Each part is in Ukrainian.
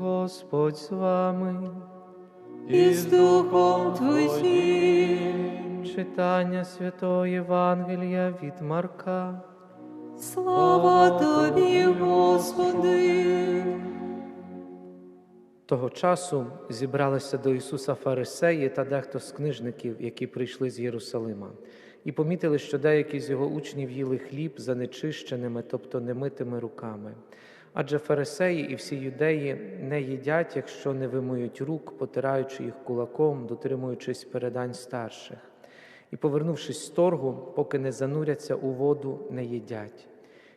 Господь з вами. і з Духом Твоїм. Читання Святого Євангелія від Марка. Слава Тобі, Господи. Того часу зібралися до Ісуса фарисеї та дехто з книжників, які прийшли з Єрусалима, і помітили, що деякі з його учнів їли хліб за нечищеними, тобто немитими руками. Адже фарисеї і всі юдеї не їдять, якщо не вимиють рук, потираючи їх кулаком, дотримуючись передань старших. І, повернувшись з торгу, поки не зануряться у воду, не їдять.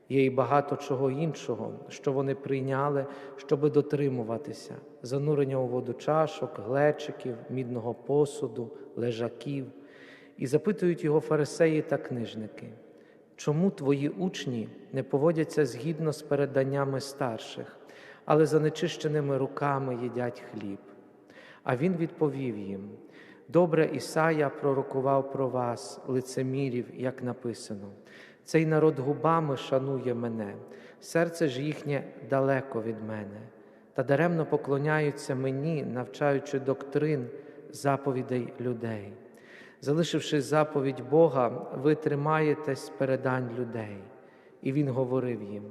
Є й багато чого іншого, що вони прийняли, щоби дотримуватися: занурення у воду чашок, глечиків, мідного посуду, лежаків. І запитують його фарисеї та книжники, чому твої учні не поводяться згідно з переданнями старших, але за нечищеними руками їдять хліб? А він відповів їм: Добре Ісая пророкував про вас, лицемірів, як написано. Цей народ губами шанує мене, серце ж їхнє далеко від мене, та даремно поклоняються мені, навчаючи доктрин заповідей людей. Залишивши заповідь Бога, ви тримаєтесь передань людей. І він говорив їм: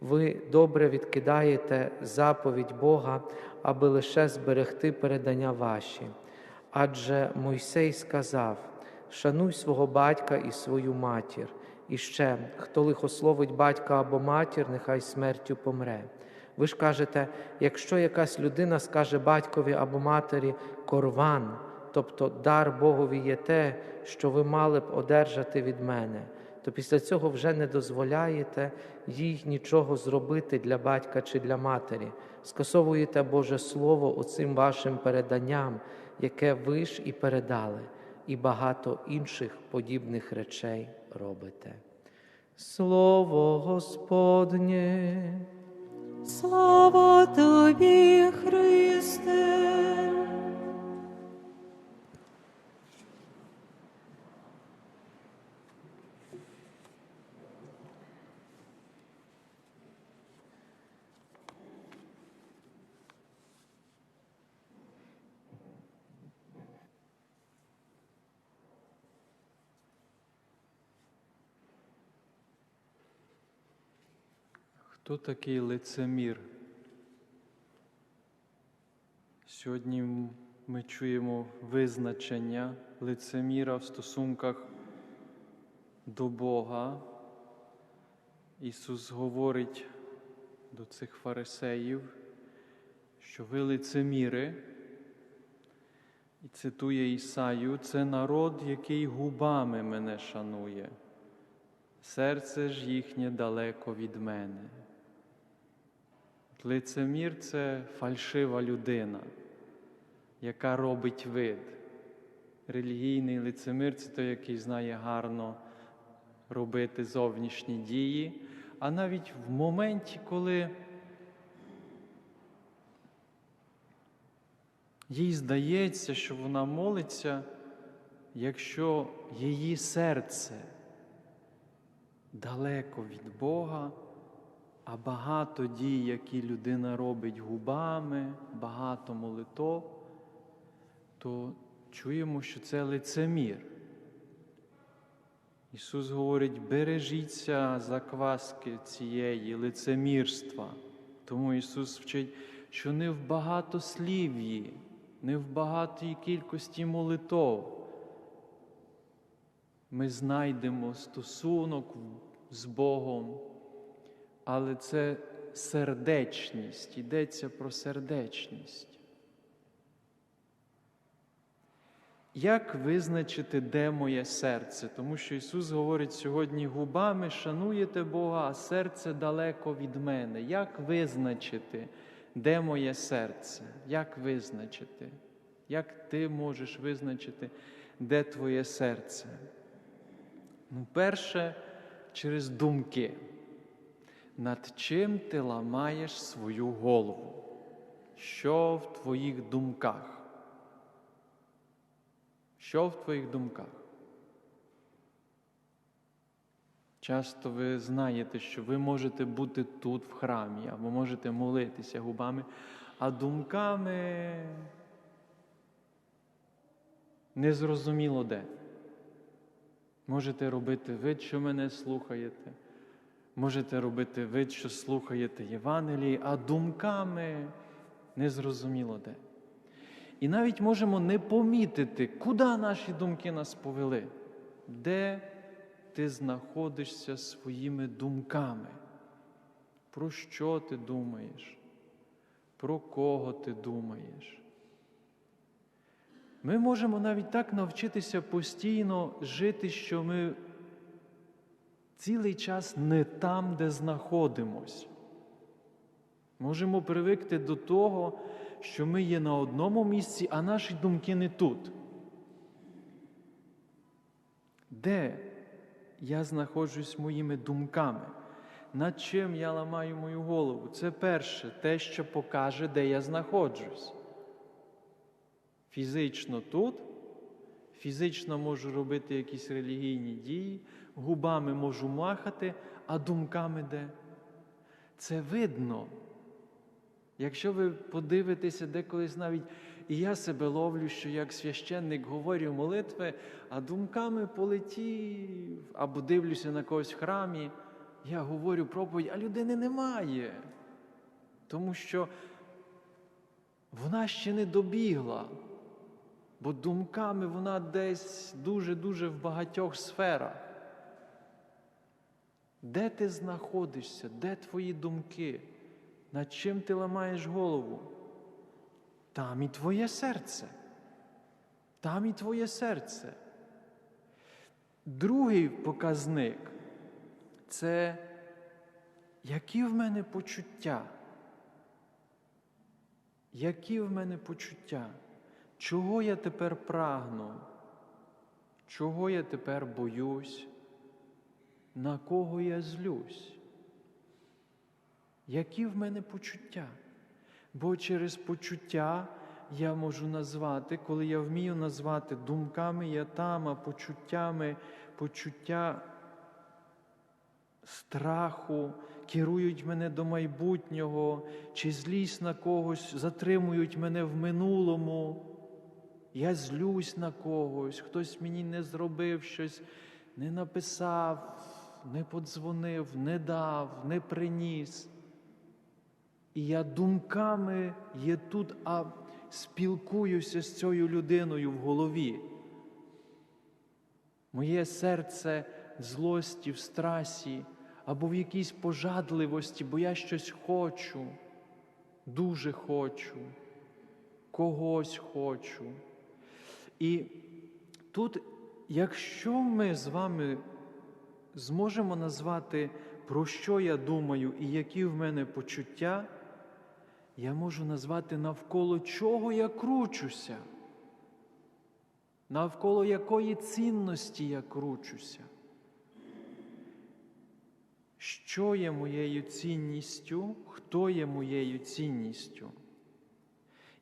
ви добре відкидаєте заповідь Бога, аби лише зберегти передання ваші. Адже Мойсей сказав: Шануй свого батька і свою матір. І ще, хто лихословить батька або матір, нехай смертю помре. Ви ж кажете, якщо якась людина скаже батькові або матері корван, тобто дар Богові є те, що ви мали б одержати від мене, то після цього вже не дозволяєте їй нічого зробити для батька чи для матері, скасовуєте Боже Слово оцим вашим переданням, яке ви ж і передали, і багато інших подібних речей робите. Слово Господнє. Слава Тобі, Христе. Хто такий лицемір? Сьогодні ми чуємо визначення лицеміра в стосунках до Бога. Ісус говорить до цих фарисеїв, що ви лицеміри, і цитує Ісаю, це народ, який губами мене шанує, серце ж їхнє далеко від мене. Лицемір це фальшива людина, яка робить вид. Релігійний лицемир це той, який знає гарно робити зовнішні дії, а навіть в моменті, коли їй здається, що вона молиться, якщо її серце далеко від Бога. А багато дій, які людина робить губами, багато молитов, то чуємо, що це лицемір. Ісус говорить, бережіться закваски цієї лицемірства. Тому Ісус вчить, що не в багатослів'ї, не в багатій кількості молитов ми знайдемо стосунок з Богом але це сердечність, йдеться про сердечність. Як визначити, де моє серце? Тому що Ісус говорить сьогодні губами, шануєте Бога, а серце далеко від мене. Як визначити, де моє серце? Як визначити? Як ти можеш визначити, де твоє серце? Ну, перше, через думки над чим ти ламаєш свою голову? Що в твоїх думках? Що в твоїх думках? Часто ви знаєте, що ви можете бути тут в храмі, або можете молитися губами, а думками незрозуміло де. Можете робити вид, що мене слухаєте, можете робити вид, що слухаєте Євангелії, а думками незрозуміло де. І навіть можемо не помітити, куди наші думки нас повели, де ти знаходишся своїми думками. Про що ти думаєш? Про кого ти думаєш? Ми можемо навіть так навчитися постійно жити, що ми цілий час не там, де знаходимось. Можемо привикти до того, що ми є на одному місці, а наші думки не тут. Де я знаходжусь моїми думками? Над чим я ламаю мою голову? Це перше, те, що покаже, де я знаходжусь. Фізично тут, фізично можу робити якісь релігійні дії, губами можу махати, а думками де? Це видно. Якщо ви подивитеся деколись навіть, і я себе ловлю, що як священник говорю молитви, а думками полетів, або дивлюся на когось в храмі, я говорю проповідь, а людини немає. Тому що вона ще не добігла, бо думками вона десь дуже-дуже в багатьох сферах. Де ти знаходишся, де твої думки? Над чим ти ламаєш голову? Там і твоє серце. Там і твоє серце. Другий показник це які в мене почуття? Які в мене почуття? Чого я тепер прагну? Чого я тепер боюсь? На кого я злюсь? Які в мене почуття? Бо через почуття я можу назвати, коли я вмію назвати думками я там, а почуттями, почуття страху керують мене до майбутнього, чи злість на когось, затримують мене в минулому. Я злюсь на когось, хтось мені не зробив щось, не написав, не подзвонив, не дав, не приніс. І я думками є тут, а спілкуюся з цією людиною в голові. Моє серце в злості, в страсі або в якійсь пожадливості, бо я щось хочу, дуже хочу, когось хочу. І тут, якщо ми з вами зможемо назвати, про що я думаю і які в мене почуття, я можу назвати навколо чого я кручуся, навколо якої цінності я кручуся. Що є моєю цінністю, хто є моєю цінністю?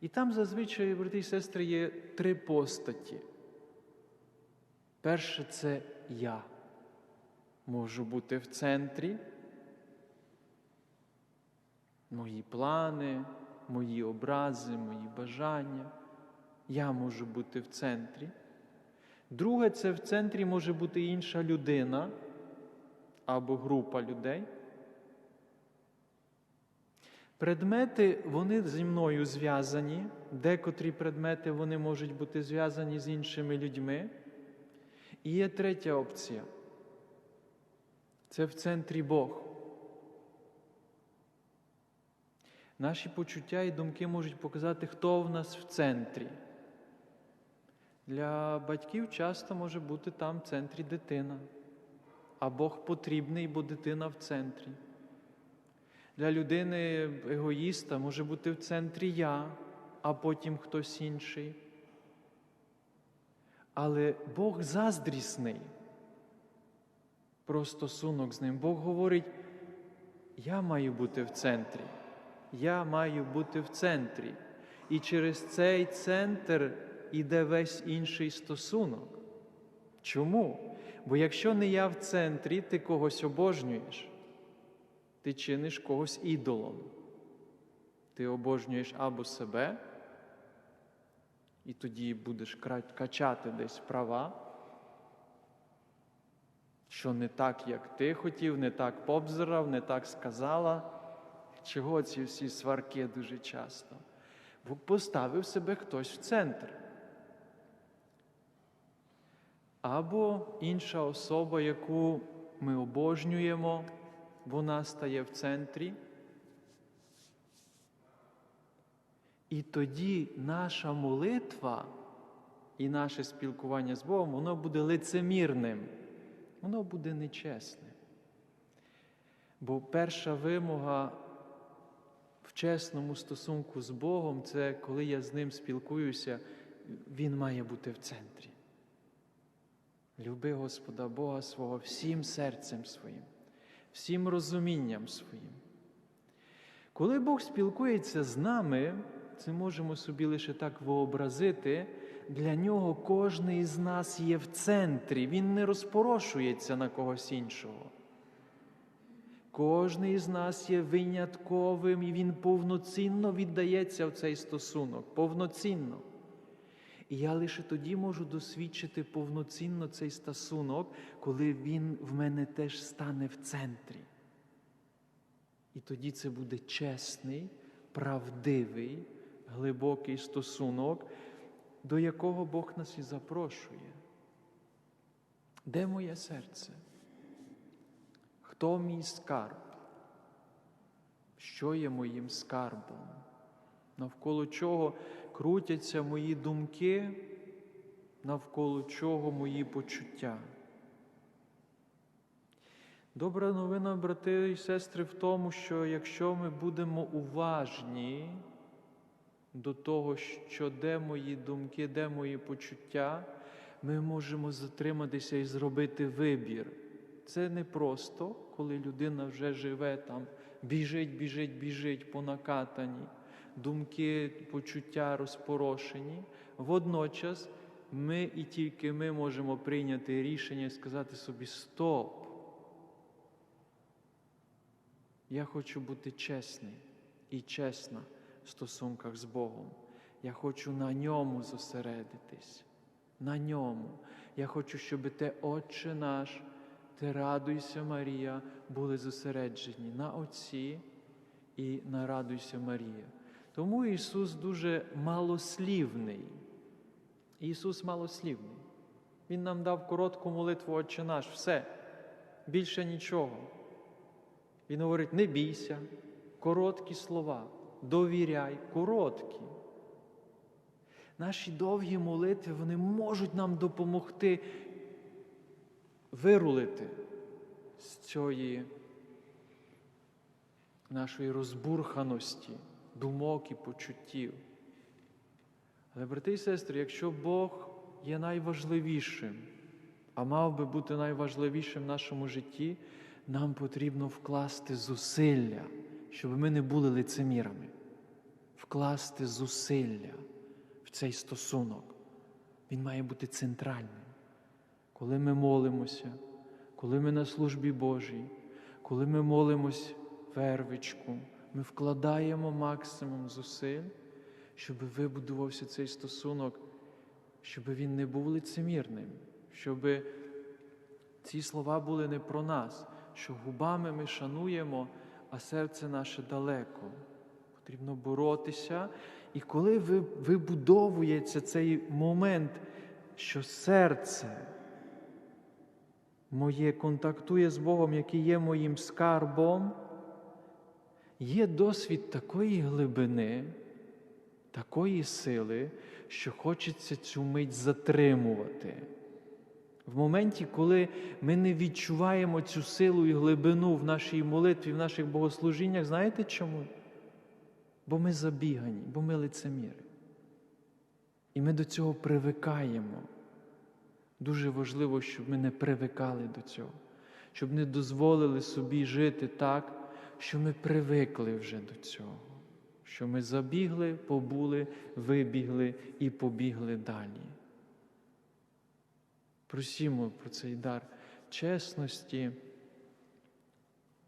І там зазвичай, брати і сестри, є три постаті. Перше це я. Можу бути в центрі. Мої плани, мої образи, мої бажання. Я можу бути в центрі. Друге, це в центрі може бути інша людина або група людей. Предмети, вони зі мною зв'язані, декотрі предмети вони можуть бути зв'язані з іншими людьми. І є третя опція. Це в центрі Бог. Наші почуття і думки можуть показати, хто в нас в центрі. Для батьків часто може бути там в центрі дитина, а Бог потрібний, бо дитина в центрі. Для людини егоїста може бути в центрі я, а потім хтось інший. Але Бог заздрісний про стосунок з ним. Бог говорить, я маю бути в центрі. Я маю бути в центрі. І через цей центр іде весь інший стосунок. Чому? Бо якщо не я в центрі, ти когось обожнюєш, ти чиниш когось ідолом. Ти обожнюєш або себе, і тоді будеш качати десь права, що не так, як ти хотів, не так побзирав, не так сказала. Чого ці всі сварки дуже часто? Бо поставив себе хтось в центр. Або інша особа, яку ми обожнюємо, вона стає в центрі. І тоді наша молитва і наше спілкування з Богом, воно буде лицемірним, воно буде нечесним. Бо перша вимога в чесному стосунку з Богом це коли я з ним спілкуюся, Він має бути в центрі. Люби Господа Бога свого всім серцем своїм, всім розумінням своїм. Коли Бог спілкується з нами, це можемо собі лише так вообразити, для нього кожен із нас є в центрі, він не розпорошується на когось іншого. Кожний із нас є винятковим і він повноцінно віддається в цей стосунок, повноцінно. І я лише тоді можу досвідчити повноцінно цей стосунок, коли він в мене теж стане в центрі. І тоді це буде чесний, правдивий, глибокий стосунок, до якого Бог нас і запрошує. Де моє серце? Хто мій скарб? Що є моїм скарбом? Навколо чого крутяться мої думки, навколо чого мої почуття? Добра новина, брати і сестри, в тому, що якщо ми будемо уважні до того, що де мої думки, де мої почуття, ми можемо затриматися і зробити вибір. Це не просто, коли людина вже живе там, біжить, біжить, біжить по накатанні, думки, почуття розпорошені. Водночас ми і тільки ми можемо прийняти рішення і сказати собі стоп. Я хочу бути чесний і чесна стосунках з Богом. Я хочу на ньому зосередитись, на ньому. Я хочу, щоб те Отче наш, те радуйся, Марія, були зосереджені на Отці і на радуйся Марія. Тому Ісус дуже малослівний. Ісус малослівний. Він нам дав коротку молитву Отче наш, все, більше нічого. Він говорить: не бійся, короткі слова, довіряй, короткі. Наші довгі молитви вони можуть нам допомогти вирулити з цієї нашої розбурханості, думок і почуттів. Але, брати і сестри, якщо Бог є найважливішим, а мав би бути найважливішим в нашому житті, нам потрібно вкласти зусилля, щоб ми не були лицемірами, вкласти зусилля в цей стосунок. Він має бути центральним. Коли ми молимося, коли ми на службі Божій, коли ми молимось вервичку, ми вкладаємо максимум зусиль, щоб вибудувався цей стосунок, щоб він не був лицемірним, щоб ці слова були не про нас, що губами ми шануємо, а серце наше далеко. Потрібно боротися. І коли вибудовується цей момент, що серце моє контактує з Богом, який є моїм скарбом, є досвід такої глибини, такої сили, що хочеться цю мить затримувати. В моменті, коли ми не відчуваємо цю силу і глибину в нашій молитві, в наших богослужіннях, знаєте чому? Бо ми забігані, бо ми лицеміри. І ми до цього привикаємо. Дуже важливо, щоб ми не привикали до цього, щоб не дозволили собі жити так, що ми привикли вже до цього, що ми забігли, побули, вибігли і побігли далі. Просімо про цей дар чесності.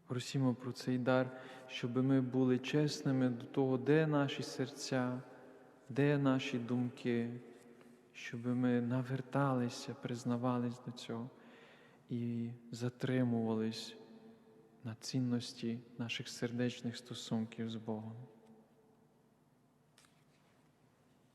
Просимо про цей дар, щоб ми були чесними до того, де наші серця, де наші думки, щоб ми наверталися, признавались до цього і затримувались на цінності наших сердечних стосунків з Богом.